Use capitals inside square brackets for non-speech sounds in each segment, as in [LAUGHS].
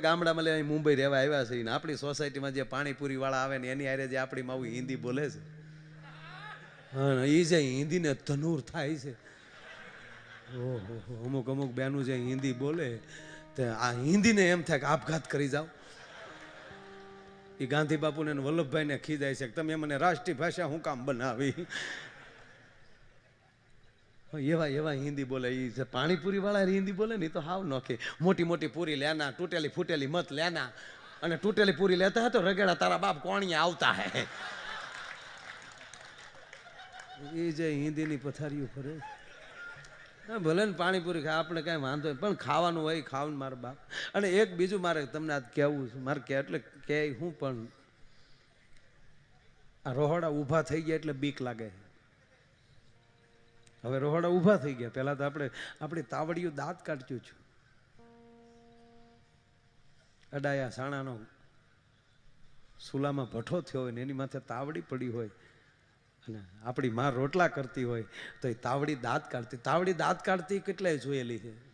ગામડામાં લે મુંબઈ રહેવા આવ્યા છે ને આપણી સોસાયટીમાં જે પાણીપુરી વાળા આવે ને એની આરે જે આપણી આવું હિન્દી બોલે છે. હા એ જે હિન્દીને ધનુર થાય છે. ઓહો અમુક અમુક બેનું જે હિન્દી બોલે, તે આ હિન્દીને એમ થાય કે આપઘાત કરી જાઓ. એ ગાંધી બાપુને ને વલ્લભભાઈને ખીજાય છે કે તમે મને રાષ્ટ્રીય ભાષા હું કામ બનાવી? એવા એવા હિન્દી બોલે એ જે પાણીપુરી વાળા હિન્દી બોલે ને એ તો હાવ નોખે. મોટી મોટી પૂરી લેના, તૂટેલી ફૂટેલી મત લેના. અને તૂટેલી પૂરી લેતા હતો રગેડા તારા બાપ કોણિયા આવતા હે. એ જે હિન્દીની પથારીઓ ફરે ભલે ને પાણીપુરી ખા, આપણે કાંઈ વાંધો પણ ખાવાનું હોય ખાવાનું મારા બાપ. અને એક બીજું મારે તમને આજ કહેવું છે. મારે કે એટલે કે હું પણ આ રોહડા ઊભા થઈ ગયા એટલે બીક લાગે હવે રોહડા ઊભા થઈ ગયા. પહેલાં તો આપણે, આપણી તાવડિયું દાંત કાઢ્યું છું. અડાયા સાણાનો સુલામાં ભઠ્ઠો થયો હોય ને એની માથે તાવડી પડી હોય અને આપણી માં રોટલા કરતી હોય તો એ તાવડી દાંત કાઢતી. તાવડી દાંત કાઢતી કેટલાય જોયેલી છે?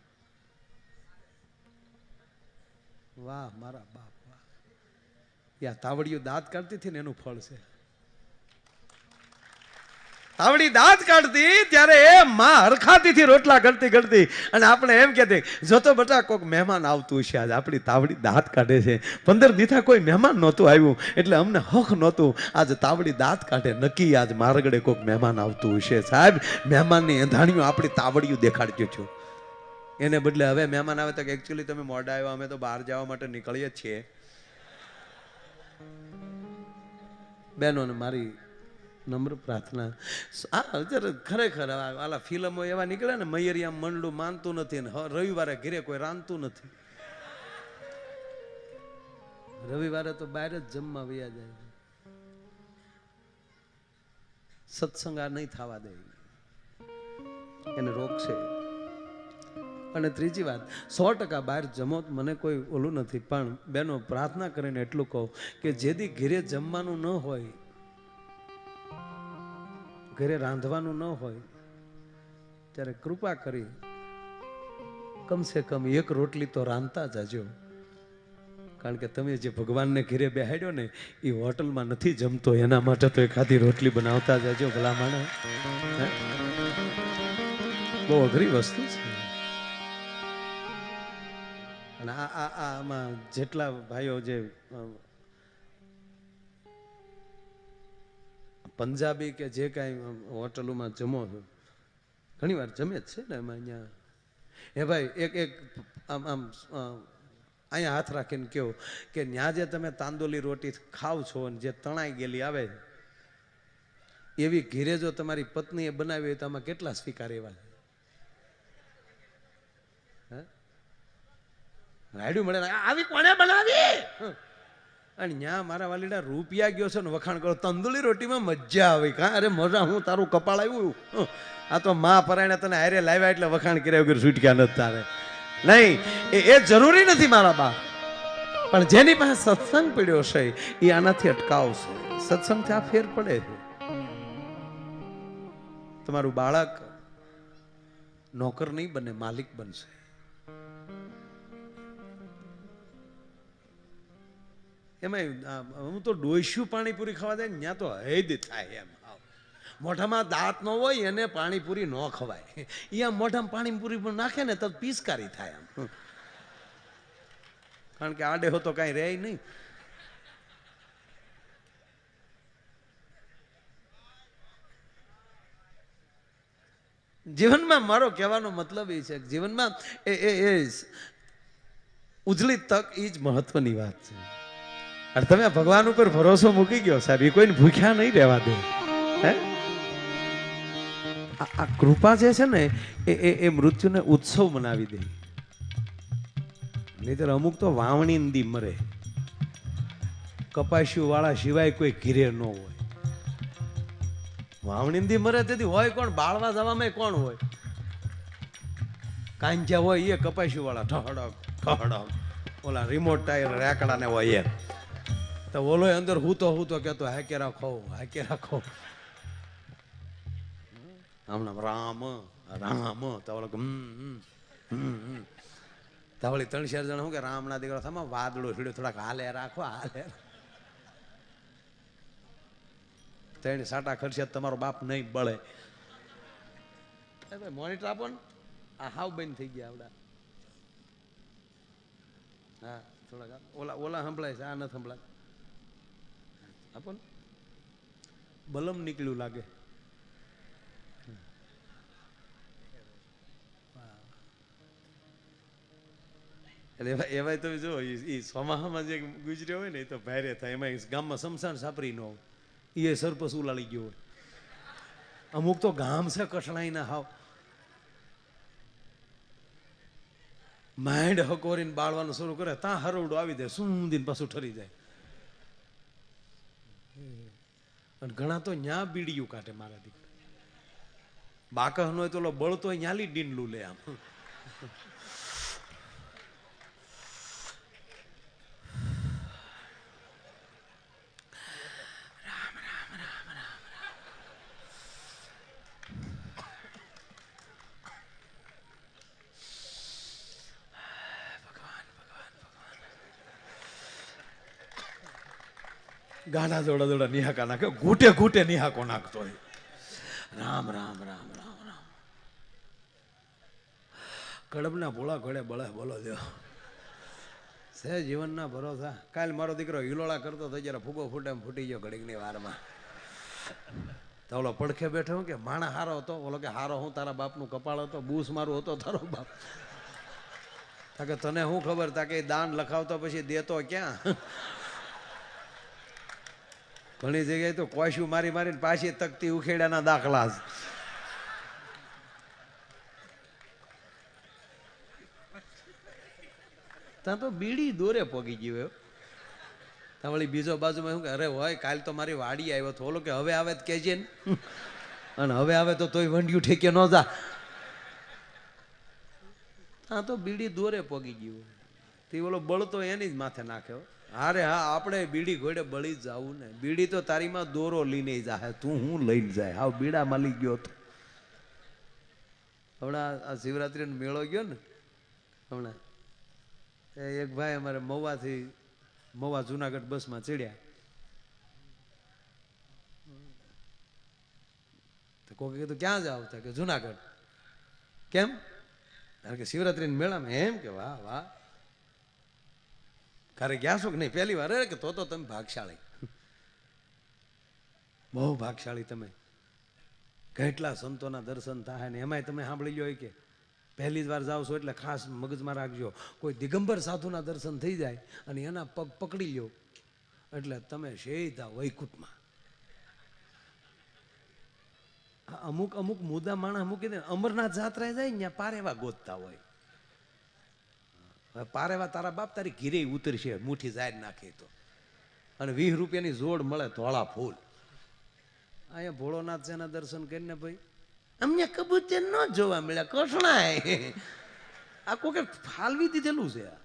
વાહ, મારા બાપ, વાહ. યા તાવડીઓ દાંત કાઢતી હતી ને એનું ફળ છે. તાવડી દાંત કાઢતી ત્યારે એ માં હરખાતીથી રોટલા કરતી કરતી. અને આપણે એમ કહેતી, જો તો બટા કોઈક મહેમાન આવતું છે આજે, આપણી તાવડી દાંત કાઢે છે. પંદર દીથા કોઈ મહેમાન નહોતું આવ્યું, એટલે અમને હક નહોતું. આજે તાવડી દાંત કાઢે, નક્કી આજ મારગડે કોઈક મહેમાન આવતું હશે. સાહેબ, મહેમાનની એંધાણીઓ આપણી તાવડિયું દેખાડજો છો. એને બદલે હવે મહેમાન આવે તો એકચ્યુઅલી તમે મોડા આવ્યા, અમે તો બહાર જવા માટે નીકળીએ જ છીએ. બહેનોને મારી નમ્ર પ્રાર્થના. આ અત્યારે ખરેખર આલા ફિલ્મો એવા નીકળે ને, મયરિયા મંડળું માનતું નથી ને રવિવારે ઘરે કોઈ રાંધતું નથી. રવિવારે તો બહાર જ જમવા વયા જાય. સત્સંગ આ નહીં થવા દે. એને રોકશે અને ત્રીજી વાત, સો ટકા બહાર જમો મને કોઈ ઓલું નથી, પણ બેનો પ્રાર્થના કરીને એટલું કહું કે જેથી ઘેરે જમવાનું ન હોય ઘરે રાંધવાનું ન હોય, ત્યારે કૃપા કરી કમસે કમ એક રોટલી તો રાંધતા જાજો. કારણ કે તમે જે ભગવાનને ઘરે બેહાડ્યો ને, એ હોટલમાં નથી જમતો, એના માટે તો એકાદી રોટલી બનાવતા જાજો ભલા માણસ. બહુ અઘરી વસ્તુ છે. અને આ આમાં જેટલા ભાઈઓ જે પંજાબી કે જે કાંઈ હોટલોમાં જમો છો. ઘણી વાર જમે જ છે ને એમાં અહીંયા. હે ભાઈ, એક એક, આમ આમ અહીંયા હાથ રાખીને કહો કે ત્યાં જે તમે તાંદોલી રોટી ખાવ છો અને જે તણાઈ ગયેલી આવે, એવી ઘીરે જો તમારી પત્નીએ બનાવી હોય તો આમાં કેટલા સ્વીકાર એવા? રાયડું મળે આવી કોને બનાવી. અને ત્યાં મારા વાલીડા રૂપિયા ગયો છે ને વખાણ કરો. તંદુરી રોટીમાં મજા આવી. કાં? અરે મજા, હું તારું કપાળ આવ્યું આ તો મા પરાયણે તને હારે લાવ્યા એટલે વખાણ કર્યા વગર છૂટક્યા નથી તારે. નહીં, એ એ જરૂરી નથી મારા બા. પણ જેની પાસે સત્સંગ પડ્યો છે, એ આનાથી અટકાવશે. સત્સંગથી આ ફેર પડે તમારું બાળક નોકર નહીં બને, માલિક બનશે. એમાં હું તો ડોસ્યું પાણીપુરી ખાવા દે ત્યાં તો હૈદ થાય એમ. મોઢામાં દાંત ન હોય, એને પાણીપુરી ન ખવાય. અહીંયા મોઢામાં પાણીપુરી પણ નાખે ને, તો પિચકારી થાય આમ કારણ કે આડે હો તો કાંઈ રહે નહીં. જીવનમાં મારો કહેવાનો મતલબ એ છે કે જીવનમાં એ એ એ ઉજળી તક એ જ મહત્વની વાત છે. અને તમે ભગવાન ઉપર ભરોસો મૂકી ગયો, સાહેબ. એ કોઈને ભૂખ્યા નહીં રહેવા દે. હે? આ કૃપા જે છે ને, એ એ મૃત્યુને ઉત્સવ મનાવી દે. નહીતર અમુક તો વાવણી દી મરે. કપાસ્યું વાળા સિવાય કોઈ ઘીરે ન હોય. વાવણી દી મરે તેથી હોય કોણ? બાળવા જવામાં કોણ હોય? કાંજ્યા હોય એ કપાસ્યું વાળા ઠહડક ઠહડક ઓલા રિમોટ ટાયર રેકડા ને હોય એ તો ઓલો અંદર હું તો હું તો કેતો હાકે રાખો હાકે રાખો. હમણાં રામ રામ તો ઓલો હમ. ધવળી ત્રણ ચાર જણા શું કે, રામના દીકરા થમાં વાદળો હીડો થોડાક હાલે રાખો, હાલે. ત્રણ સાટા ખર્ચે તમારો બાપ નહીં બળે. ભાઈ મોનિટર આપો ને. આ હાવ બંધ થઈ ગયા આવડા. હા, થોડાક ઓલા ઓલા સંભળાય છે, આ નથી સંભળાય. આપો ને. બલમ નીકળ્યું લાગે. એટલે એવા એવાય તમે જો એ સોમાહામાં જે ગુજર્યો હોય ને એ તો ભારે થાય. એમાં ગામમાં સમસાન સાપરી ન હોય. એ સરપસ ઉલાળી ગયો હોય. અમુક તો ગામ છે કઠણાઈના હાવ. માઇન્ડ હકોરીને બાળવાનું શરૂ કરે ત્યાં હરવડું આવી જાય સુંદીને પાછું ઠરી જાય. અને ઘણા તો ન્યા બીડીયું કાઢે મારા દીકરા. બાકહનો હોય તો બળતો ન્યાલી ડીંડલું લે આમ. ગાના દોડા દોડા નિહાકા નાખે. ઘૂંટે ઘૂંટે નિહાકો નાખતો હોય. રામ રામ રામ રામ રામ. કડબના ભોળા ઘોડે બળે બોલો દો સે જીવનના ભરોસા. કાલ મારો દીકરો હિલોળા કરતો થઈ જયારે ફૂગો ફૂટે ફૂટી ગયો ઘડીકની વારમાં. તો ઓલો પડખે બેઠો કે માણા હારો હતો? ઓલો કે હારો હું તારા બાપનું કપાળ હતો? બૂસ મારું હતો તારો બાપ? તાકે તને શું ખબર? તાકે દાન લખાવતો પછી દેતો ક્યાં? ઘણી જગ્યાએ તો કોશું મારી મારીને પાછી તકતી ઉખેડાના દાખલા ત્યાં તો બીડી દોરે પોગી ગયો ત્યાં વળી બીજો બાજુમાં શું કે, અરે હોય, કાલ તો મારી વાડી આવ્યો તો. ઓલો કે, હવે આવે તો કહેજે ને. અને હવે આવે તો તોય વંડિયું ઠેકે ન જા. ત્યાં તો બીડી દોરે પોગી ગયું. તે ઓલો બળતો એની જ માથે નાખ્યો. અરે હા, આપણે બીડી ઘોડે બળી જાવું ને. બીડી તો તારીમાં દોરો લઈને જાય તું હું લઈને જાય? હા બીડા માલી ગયો તો. હમણાં આ શિવરાત્રીનો મેળો ગયો ને, હમણાં એક ભાઈ અમારે મવાથી મવા જુનાગઢ બસમાં ચડ્યા. કોઈ કીધું, ક્યાં જાવ? કે જુનાગઢ. કેમ? કારણ કે શિવરાત્રીના મેળામાં એમ કે, વાહ વાહ. ઘરે ગયા છો કે નહીં? પહેલી વાર કે તો તો તમે ભાગશાળી? બહુ ભાગશાળી તમે. કેટલા સંતોના દર્શન થાય ને એમાંય તમે સાંભળી લો કે પહેલી જ વાર જાઓ છો એટલે ખાસ મગજમાં રાખજો. કોઈ દિગંબર સાધુના દર્શન થઈ જાય અને એના પગ પકડી લ્યો. એટલે તમે સીધા વૈકુંઠમાં. અમુક અમુક મુદ્દા માણસ મૂકી દે અમરનાથ જાત્રાએ જાય ને ત્યાં પારેવા ગોતતા હોય. પારેવા તારા બાપ તારી ઘીરે ઉતરશે મુઠ્ઠી જાય નાખી તો. અને વીસ રૂપિયાની જોડ મળે ધોળા ફૂલ અહીંયા ભોળોનાથ છે દર્શન કરીને ભાઈ. અમને કબૂતર ન જોવા મળ્યા કસણાય આ કોકે ફાલવી દીધેલું છે આ.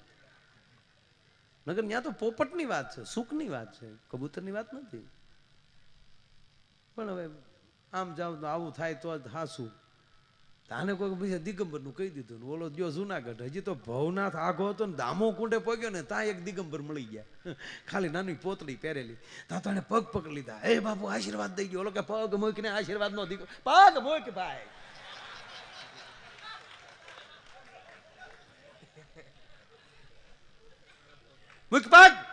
નગર ત્યાં તો પોપટની વાત છે સુખની વાત છે. કબૂતરની વાત નથી. પણ હવે આમ જાવ તો આવું થાય તો જ હાસું. તાને કોઈ પછી દિગંબરનું કહી દીધું ઓલો જો જુનાગઢ, હજી તો ભવનાથ આઘો હતો ને, દામો કુંડે પગ્યો ને, ત્યાં એક દિગંબર મળી ગયા. [LAUGHS] ખાલી નાની પોતળી પહેરેલી. ત્યાં તો પગ પકડી લીધા. એ બાપુ, આશીર્વાદ દઈ ગયો ઓલો કે, પગ મૂકીને આશીર્વાદ નો દીકરો પગ મૂક ભાઈ. [LAUGHS] મૂક પગ.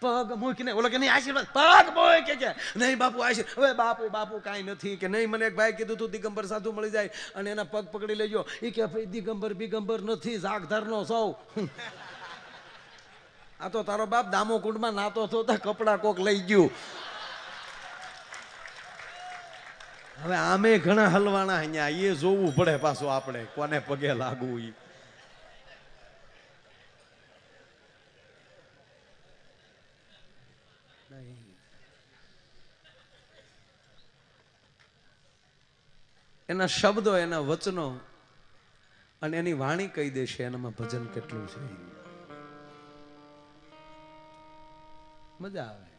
પગ મૂકીને, ઓલો કે નહીં, આશીર્વાદ, પગ મૂકે કે નહીં, બાપુ, આશીર્વાદ. હવે બાપુ બાપુ, કાંઈ નથી કે નહીં. મને એક ભાઈ કીધું તું, દિગંબર સાધુ મળી જાય અને એના પગ પકડી લેજો. એ કે ભાઈ, દિગંબર, બિગંબર નથી જાગધરનો સૌ. આ તો તારો બાપ દામો કુંડમાં નાતો હતો, તો કપડા કોક લઈ ગયું. હવે આમે ઘણા હલવાના અહીંયા, એ જોવું પડે પાછું આપણે, કોને પગે લાગવું ઈ. એના શબ્દો, એના વચનો અને એની વાણી કહી દેશે, એનામાં ભજન કેટલું છે. મજા આવે.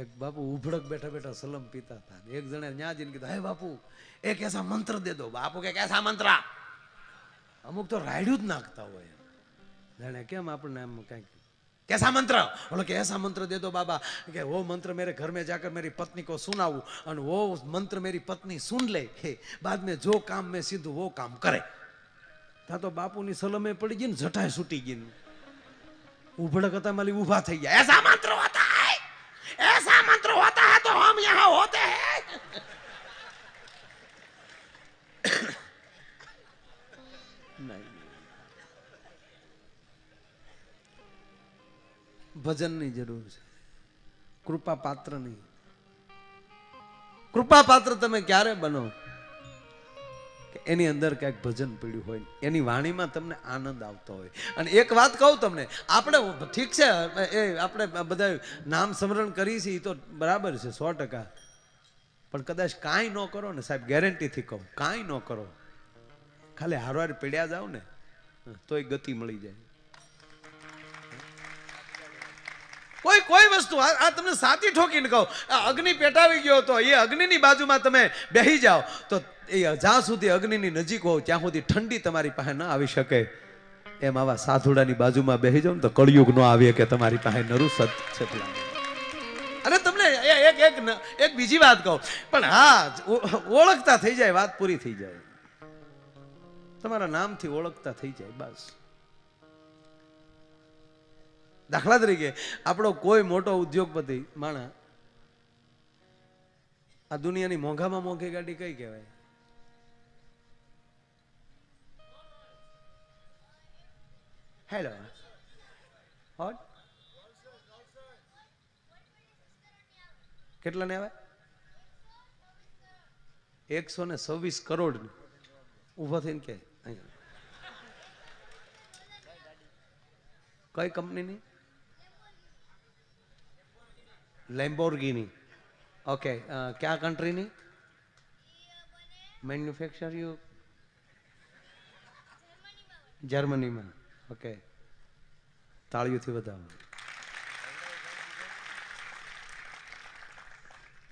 એક બાપુ ઉભડક બેઠા બેઠા સલમ પીતા હતા. એક જણે ન્યા જઈને કીધું, હે બાપુ એક એસા મંત્ર દે દો. બાપુ કે, કેસા મંત્ર? અમુક તો રાયડું જ નાખતા હોય. જાણે કેમ આપણને એમ કંઈક कैसा मंत्र बोलो कि ऐसा मंत्र दे दो बाबा कि वो मंत्र मेरे घर में जाकर मेरी पत्नी को सुनाऊं और वो मंत्र मेरी पत्नी सुन ले हे बाद में जो काम मैं सिद्ध वो काम करे ત્યાં તો બાપુની સલમે પડી ગઈ ને જટાય છૂટી ગઈ ને ઉભડક હતા માલી ઊભા થઈ ગયા ऐसा मंत्र होता है ऐसा मंत्र होता है तो हम यहाँ होते हैं નહીં ભજનની જરૂર છે. કૃપા પાત્ર નહીં કૃપા પાત્ર તમે ક્યારે બનો? કે એની અંદર ક્યાંક ભજન પડ્યું હોય એની વાણીમાં તમને આનંદ આવતો હોય. અને એક વાત કહું તમને, આપણે ઠીક છે, એ આપણે બધા નામ સ્મરણ કરી છે એ તો બરાબર છે, સો ટકા. પણ કદાચ કાંઈ ન કરો ને, સાહેબ, ગેરંટીથી કહું, કાંઈ ન કરો. ખાલી હારવાર પીડ્યા જાવ ને તોય ગતિ મળી જાય. કોઈ કોઈ વસ્તુ, આ તમને સાચી ઠોકીને કહું. આ અગ્નિ પેટાવી ગયો તો એ અગ્નિની બાજુમાં તમે બેહી જાઓ. તો એ જ્યાં સુધી અગ્નિની નજીક હોવ, ત્યાં સુધી ઠંડી તમારી પાસે ન આવી શકે. એમ આવા સાધુડાની બાજુમાં બેહી જાઓ ને તો કળિયુગ ન આવે કે તમારી પાસે નરું સત છે અને તમને એક એક એક બીજી વાત કહું. પણ હા ઓળખતા થઈ જાય, વાત પૂરી થઈ જાય. તમારા નામથી ઓળખતા થઈ જાય, બસ. દાખલા તરીકે, આપણો કોઈ મોટો ઉદ્યોગપતિ, માણા, આ દુનિયાની મોંઘામાં મોંઘી ગાડી કઈ કહેવાય? હેલો હોટ કેટલા ને આવે? એકસો ને છવ્વીસ કરોડ. ઊભો થઈને કે કઈ કંપનીની? લેમ્બોર્ગીની ઓકે ક્યાં કન્ટ્રીની મેન્યુફેક્ચર યુ જર્મનીમાં ઓકે તાળીઓથી વધાવો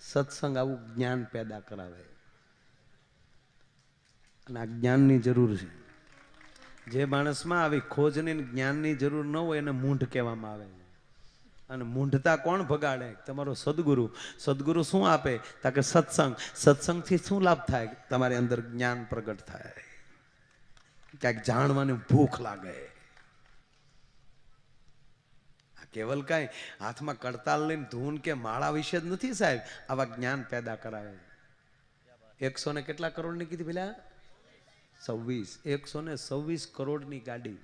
સત્સંગ આવું જ્ઞાન પેદા કરાવે. અને આ જ્ઞાનની જરૂર છે. જે માણસમાં આવી ખોજની જ્ઞાનની જરૂર ન હોય એને મૂંઢ કહેવામાં આવે છે. અને મૂંઢતા કોણ ભગાડે? તમારો સદગુરુ. સદગુરુ શું આપે? તા કે સત્સંગ. સત્સંગથી શું લાભ થાય? તમારી અંદર જ્ઞાન પ્રગટ થાય. ક્યાંક જાણવાની ભૂખ લાગે. આ કેવલ કાંઈ હાથમાં કડતાલ લઈને ધૂન કે માળા વિશે જ નથી સાહેબ. આવા જ્ઞાન પેદા કરાવે. એકસો ને કેટલા કરોડની કીધી પેલા? છવ્વીસ. એકસો ને છવ્વીસ કરોડની ગાડી.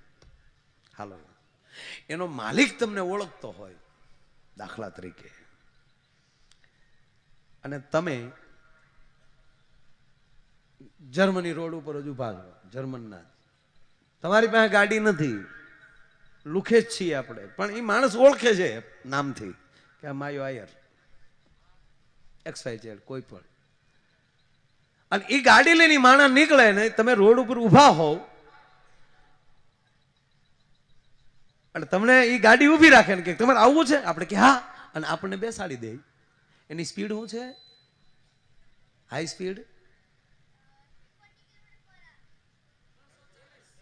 હાલો. એનો માલિક તમને ઓળખતો હોય. દાખલા તરીકે. અને તમે જર્મની રોડ ઉપર જ ઊભા છો જર્મનના તમારી પાસે ગાડી નથી. લુખે જ છીએ આપણે. પણ એ માણસ ઓળખે છે નામથી કે આ માયો આયર. એક્સ વાય ઝેડ કોઈ પણ. અને એ ગાડી લઈને માણસ નીકળે ને તમે રોડ ઉપર ઊભા હોવ અને તમને એ ગાડી ઊભી રાખે ને કે તમારે આવવું છે? આપણે કે હા. અને આપણને બેસાડી દે. એની સ્પીડ શું છે? High speed?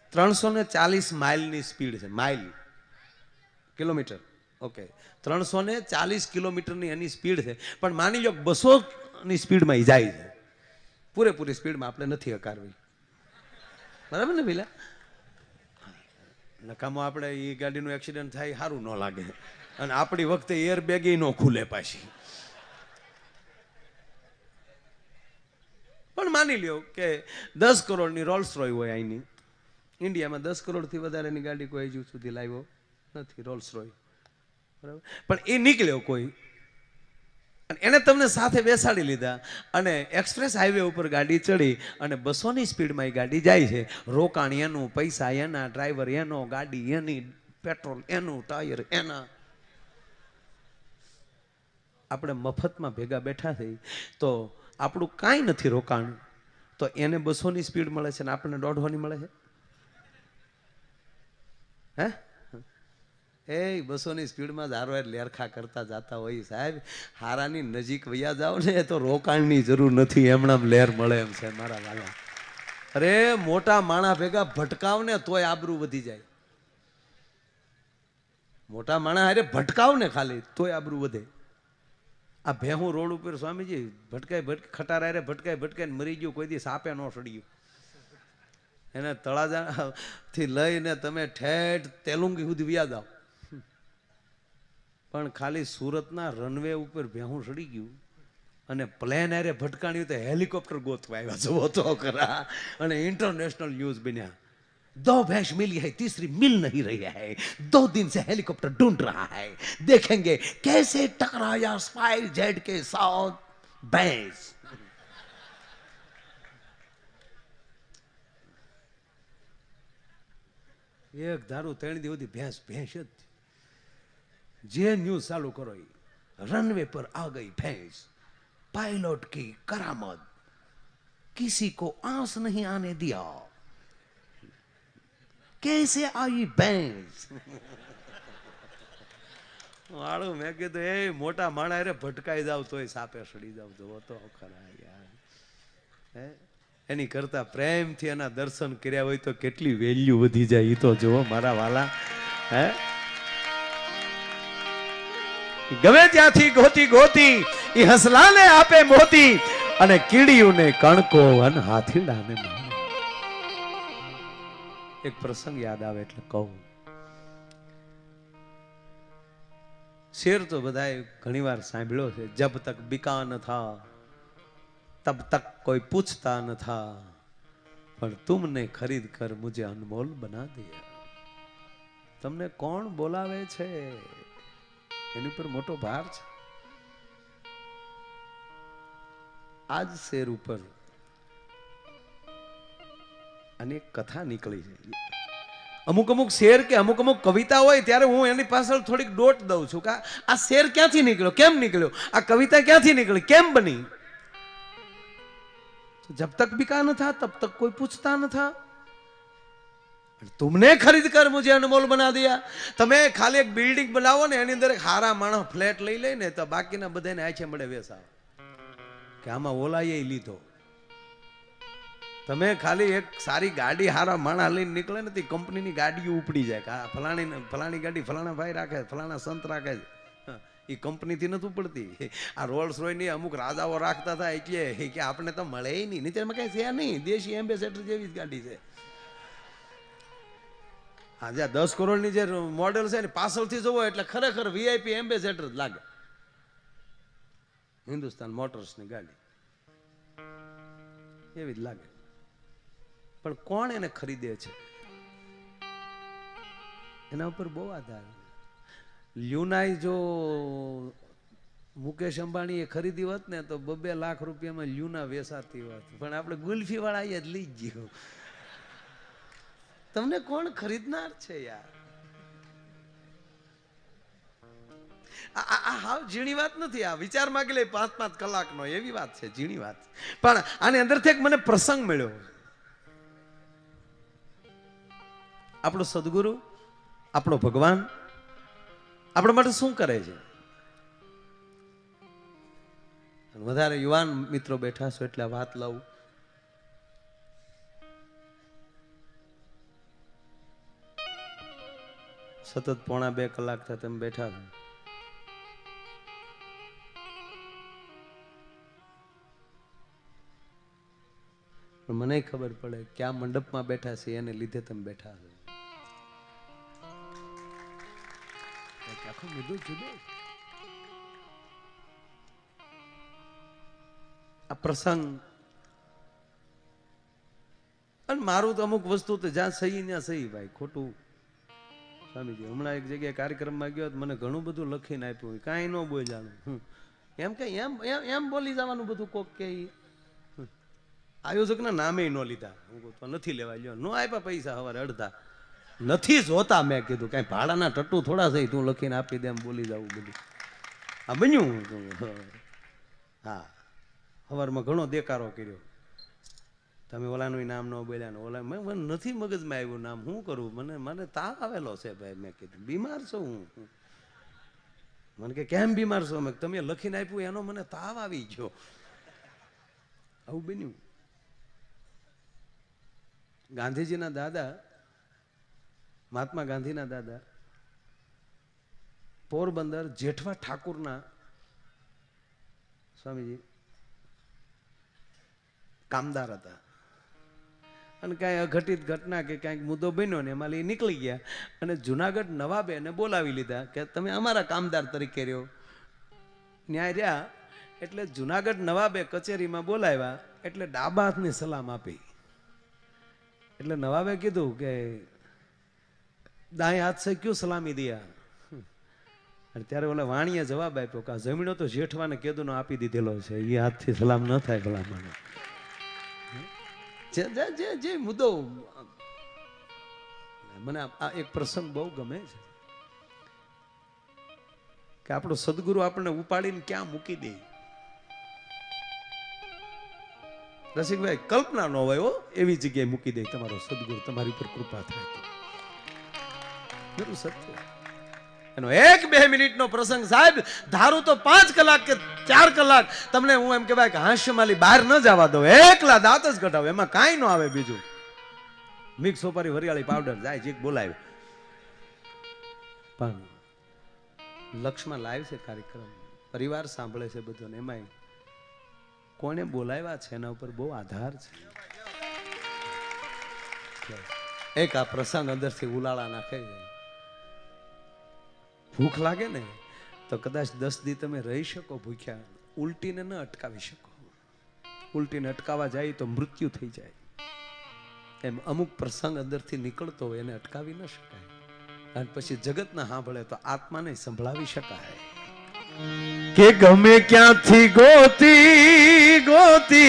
ત્રણસો ને ચાલીસ માઇલની સ્પીડ છે. માઇલ. કિલોમીટર. ઓકે. ત્રણસો ને ચાલીસ કિલોમીટરની એની સ્પીડ છે. પણ માની લો બસો ની સ્પીડમાં એ જાય છે. પૂરેપૂરી સ્પીડમાં આપણે નથી હકારવી. બરાબર ને પેલા નકામો આપણે એ ગાડીનું એક્સિડન્ટ થાય સારું ન લાગે. અને આપણી વખતે એર બેગ ન ખુલે પાછી. પણ માની લ્યો કે દસ કરોડની રોલ્સ રોય હોય અહીંની ઇન્ડિયામાં દસ કરોડથી વધારેની ગાડી કોઈ હજુ સુધી લાવ્યો નથી રોલ્સ રોય બરાબર? પણ એ નીકળ્યો કોઈ અને એને તમને સાથે બેસાડી લીધા. અને એક્સપ્રેસ હાઈવે ઉપર ગાડી ચડી અને બસોની સ્પીડમાં એ ગાડી જાય છે. રોકાણ એનું, પૈસા એના, ડ્રાઈવર એનો, ગાડી એની, પેટ્રોલ એનું, ટાયર એના. આપણે મફતમાં ભેગા બેઠા થઈ. તો આપણું કાંઈ નથી રોકાણ. તો એને બસોની સ્પીડ મળે છે ને આપણને દોઢવાની મળે છે? હે? એ બસોની સ્પીડમાં ધારો લેરખા કરતા જતા હોય સાહેબ. હારાની નજીક વૈયા જાઓ ને તો રોકાણની જરૂર નથી. એમણામ લેર મળે એમ છે મારા વાલા. અરે, મોટા માણા ભેગા ભટકાવ ને તોય આબરૂ વધી જાય. મોટા માણા અરે ભટકાવ ને ખાલી, તોય આબરૂ વધે. આ ભેહું રોડ ઉપર સ્વામીજી, ભટકાય ભટક ખટારા હારે ભટકાય ભટકાય મરી ગયું, કોઈ દી સાપે ન સડ્યું. એને તળાજા થી લઈને તમે ઠેઠ તેલુંગી સુધી વ્યાજ આવો પણ ખાલી સુરતના રનવે ઉપર ભેહું સડી ગયું અને પ્લેન હારે ભટકાણ્યું તો હેલિકોપ્ટર ગોતવા આવ્યા જુઓ તો ખરા અને ઇન્ટરનેશનલ ન્યૂઝ બન્યા दो भैंस मिली है तीसरी मिल नहीं रही है दो दिन से हेलीकॉप्टर ढूंढ रहा है देखेंगे कैसे टकराया स्पाइस जेट के साथ भैंस એક ધારું ત્રણ દી સુધી ભેંસ ભેંસ જ જે ન્યૂઝ ચાલુ કરો રનવે પર આ ગઈ ભેંસ. પાયલોટ કી કરામત. કિસી કો આંસ નહીં આને દિયા. કેસે આવી ભેંસ? વાળું મેં કીધું, એ મોટા માણા રે ભટકાઈ જાવ તોય સાપે સડી જાવ. જોવો તો ખરા યાર. હે? એની કરતા પ્રેમથી એના દર્શન કર્યા હોય તો કેટલી વેલ્યુ વધી જાય એ તો જુઓ મારા વાલા. હે? ગમે ત્યાંથી ગોતી ગોતી એ હસલાને આપે મોતી અને કીડીઓને કણકો અને હાથીડાને એક પ્રસંગ યાદ આવે એટલે કહું. શેર તો બધાએ ઘણીવાર સાંભળ્યો છે, જબ તક બિકા ન થા, તબ તક કોઈ પૂછતા ન થા, પણ તુમને ખરીદ કર મુજે અનમોલ બના દિયા તમને કોણ બોલાવે છે? એની ઉપર મોટો ભાર છે. આજ શેર ઉપર અને કથા નીકળી છે. અમુક અમુક શેર કે અમુક અમુક કવિતા હોય ત્યારે હું એની પાછળ થોડીક ડોટ દઉં છું કે આ શેર ક્યાંથી નીકળ્યો? કેમ નીકળ્યો? આ કવિતા ક્યાંથી નીકળી? કેમ બની? જબ તક બિકા ન થા, તબ તક કોઈ પૂછતા ન થા. તુમને ખરીદ કર મુજે અનમોલ બના દિયા. તમે ખાલી એક બિલ્ડિંગ બનાવો ને એની અંદર એક હારા માણસ ફ્લેટ લઈ લે ને તો બાકીના બધાને આછે મળે વેસાવ. કે આમાં ઓલાએ લીધો. તમે ખાલી એક સારી ગાડી હારા માણા લઈને નીકળે ને તે કંપનીની ગાડીઓ ઉપડી જાય કે આ ફલાણી ફલાણી ગાડી ફલાણા ભાઈ રાખે, ફલાણા સંત રાખે એ કંપનીથી નથી ઉપડતી. આ રોલ્સ રોયની અમુક રાજાઓ રાખતા હતા એટલે કે આપણે તો મળે નહીં નહીં. તેમાં કઈ છે નહીં. દેશી એમ્બેસેડર જેવી જ ગાડી છે. હા, જ્યાં દસ કરોડની જે મોડેલ છે ને, પાછળથી જોવો એટલે ખરેખર વીઆઈપી એમ્બેસેડર જ લાગે. હિન્દુસ્તાન મોટર્સની ગાડી. એવી જ લાગે. પણ કોણ એને ખરીદે છે? એના ઉપર બહુ આધાર લ્યુનાઈ જો મુકેશ અંબાણી એ ખરીદી હોત ને, તો બબે લાખ રૂપિયામાં લ્યુના વેસાતી હોત. પણ આપણે ગુલ્ફી વાળા જ લઈ ગયો. તમને કોણ ખરીદનાર છે યાર? આ હાવ ઝીણી વાત નથી, આ વિચાર માગી લે પાંચ પાંચ કલાકનો, એવી વાત છે, ઝીણી વાત. પણ આની અંદરથી એક મને પ્રસંગ મળ્યો. આપણો સદગુરુ, આપણો ભગવાન, આપણા માટે શું કરે છે? વધારે યુવાન મિત્રો બેઠા છો એટલે વાત લઉં. સતત પોણા બે કલાક તમે બેઠા છો. પણ મને ખબર પડે ક્યાં મંડપમાં બેઠા છે એને લીધે તમે બેઠા છો. આખું મુદ્દો જુદો. આ પ્રસંગ અને મારું તો અમુક વસ્તુ તો જ્યાં સહી ત્યાં સહી ભાઈ ખોટું. સ્વામીજી હમણાં એક જગ્યાએ કાર્યક્રમમાં ગયો મને ઘણું બધું લખીને આપ્યું કાંઈ ન બોલ્યાનું હમ. એમ કે, એમ એમ બોલી જવાનું બધું કોક કે. આયોજકના નામે ન લીધા. હું તો નથી લેવા લ્યો. ન આપ્યા પૈસા સવારે અડધા. નથી જોતા મેં કીધું, કાંઈ ભાડાના ટટ્ટુ થોડા છે તું લખીને આપી દે એમ બોલી જવું બધું. આ બન્યું. હા. સવારમાં ઘણો દેકારો કર્યો. તમે ઓલાનું નામ ન બોલ્યા ઓલા મેં નથી મગજમાં આવ્યું નામ. શું કરું? મને મને તાવ આવેલો છે ભાઈ, મેં કીધું. બીમાર છું હું. મને કે, કેમ બીમાર છો? મેં તમે લખીને આપ્યું, એનો મને તાવ આવી ગયો. આવું બન્યું. ગાંધીજીના દાદા, મહાત્મા ગાંધીના દાદા, પોરબંદર જેઠવા ઠાકુરના સ્વામીજી કામદાર હતા. અને કાંઈ અઘટિત ઘટના કે કાંઈક મુદ્દો બન્યો ને એમાં એ નીકળી ગયા. અને જુનાગઢ નવાબે એને બોલાવી લીધા કે તમે અમારા કામદાર તરીકે રહ્યો. ન્યાય રહ્યા, એટલે જુનાગઢ નવાબે કચેરીમાં બોલાવ્યા, એટલે ડાબા હાથની સલામ આપી. એટલે નવાબે કીધું કે દાય હાથ સે ક્યું સલામી દિયા? અને ત્યારે ઓલા વાણીએ જવાબ આપ્યો કે, આ જમીનો તો જેઠવાને કેદુનો આપી દીધેલો છે એ હાથથી સલામ ન થાય ભલા જે મુદ્દો, મને આ એક પ્રસંગ બહુ ગમે છે. કે આપણો સદગુરુ આપણને ઉપાડીને ક્યાં મૂકી દે. રસિકભાઈ, કલ્પના ન હોય એવી જગ્યાએ મૂકી દે તમારો સદગુરુ, તમારી ઉપર કૃપા થાય તો. સત્ય. એનો એક બે મિનિટનો પ્રસંગ સાહેબ, ધારું તો પાંચ કલાક કે ચાર કલાક. તમને હું એમ કહેવાય કે હાસ્યમાલી બહાર ન જવા દો એકલા દાંત જ ઘટાવો એમાં કાંઈ ન આવે બીજું. મિક્સ સોપારી વરિયાળી પાવડર જાય જીક બોલાવે પણ લક્ષમાં લાઈવ છે કાર્યક્રમ, પરિવાર સાંભળે છે બધું ને એમાંય કોને બોલાવ્યા છે એના ઉપર બહુ આધાર છે. એક આ પ્રસંગ અંદરથી ઉલાળા નાખે છે. ભૂખ લાગે ને, તો કદાચ દસ દી તમે રહી શકો ભૂખ્યા, ઉલટીને ન અટકાવી શકો. ઉલટીને અટકાવવા જાય તો મૃત્યુ થઈ જાય. એમ અમુક પ્રસંગ અંદરથી નીકળતો હોય એને અટકાવી ન શકાય. અને પછી જગતના સાંભળે તો આત્માને સંભળાવી શકાય. કે ગમે ક્યાંથી ગોતી ગોતી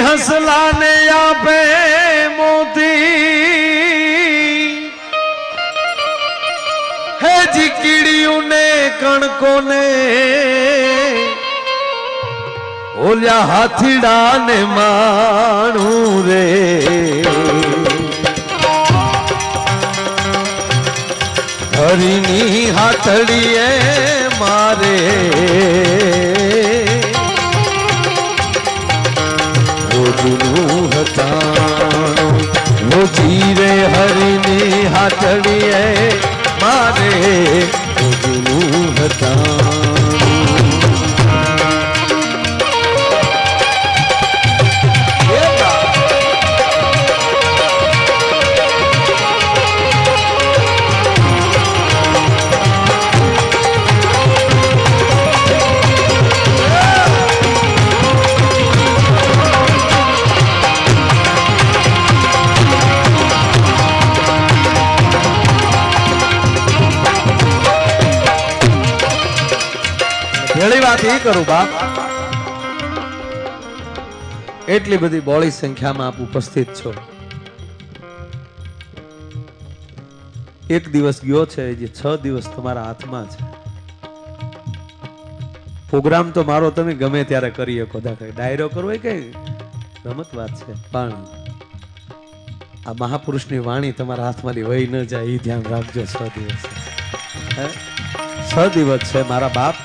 હસલાને આપે મોતી. હે જીકીડિયું ને કણકોને. ઓલ્યા હાથીડા ને માણું રે. હરીની હાથડીએ મારે. રોજનું હતાણું રોજી રે હરિની હાથડીએ મારે રોજનું હતાણું કરું બાપ એટલી બધી બોળી સંખ્યામાં આપ ઉપસ્થિત છો. એક દિવસ ગયો છે, જે છ દિવસ તમારા હાથમાં છે. પ્રોગ્રામ તો મારો તમે ગમે ત્યારે કરી શકો. દાખલા ડાયરો કરવો કઈ રમત વાત છે, પણ આ મહાપુરુષની વાણી તમારા હાથમાંથી વહી ન જાય, એ ધ્યાન રાખજો છ દિવસ? છ દિવસ છે મારા બાપ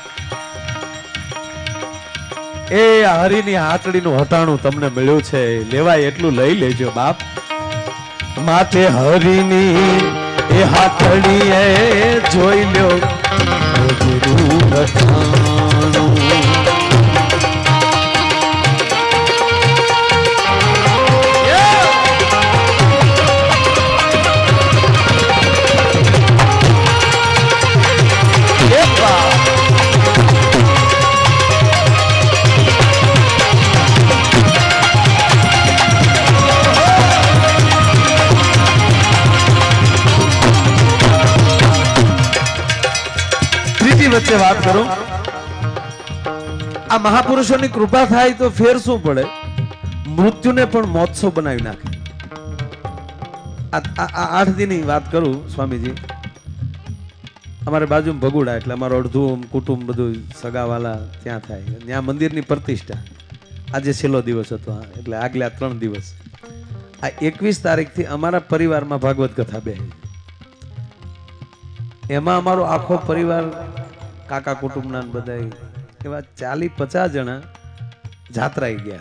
એ હરિની હાથડીનું હટાણું તમને મળ્યું છે, લેવાય એટલું લઈ લેજો, બાપ માથે હરીની એ હાથડી જોઈ લ્યો હટાણું. વચ્ચે વાત કરું? આ મહાપુરુષોની કૃપા થાય તો ફેર શું પડે? મૃત્યુને પણ મોત્સવ બનાવી નાખે. આઠ દીની વાત કરું, સ્વામીજી. અમારે બાજુમાં ભગુડા, એટલે અમારું અડધું કુટુંબ બધું સગાવાલા ત્યાં થાય. ત્યાં મંદિરની પ્રતિષ્ઠા. આજે છેલ્લો દિવસ હતો એટલે આગલા ત્રણ દિવસ. આ એકવીસ તારીખથી અમારા પરિવારમાં ભાગવત કથા બે એમાં અમારો આખો પરિવાર કાકા કુટુંબના બધા એવા ચાલી પચાસ જણા જાત્રાઈ ગયા.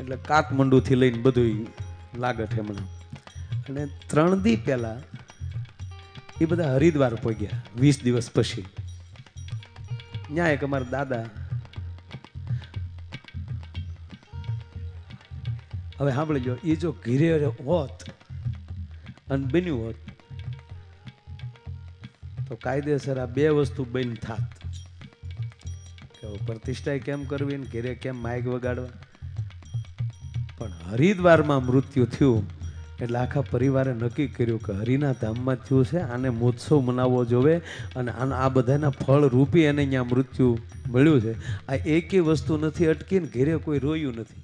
એટલે કાઠમંડુથી લઈને બધું લાગત હમણાં અને ત્રણ દી પહેલા એ બધા હરિદ્વાર પહોંચ્યા વીસ દિવસ પછી. ત્યાં એક અમારા દાદા. હવે સાંભળી લો એ જો ઘીરે હોત અને બન્યું હોત કાયદેસર આ બે વસ્તુ બન થાત. કે પ્રતિષ્ઠા કેમ કરવી ને ઘેરે કેમ માઇક વગાડવા? પણ હરિદ્વારમાં મૃત્યુ થયું એટલે આખા પરિવારે નક્કી કર્યું કે હરિના ધામમાં થયું છે, આને મહોત્સવ મનાવવો જોવે અને આ બધાના ફળ રૂપી એને અહીંયા મૃત્યુ મળ્યું છે. આ એકેય વસ્તુ નથી અટકીને ઘેરે કોઈ રોયું નથી.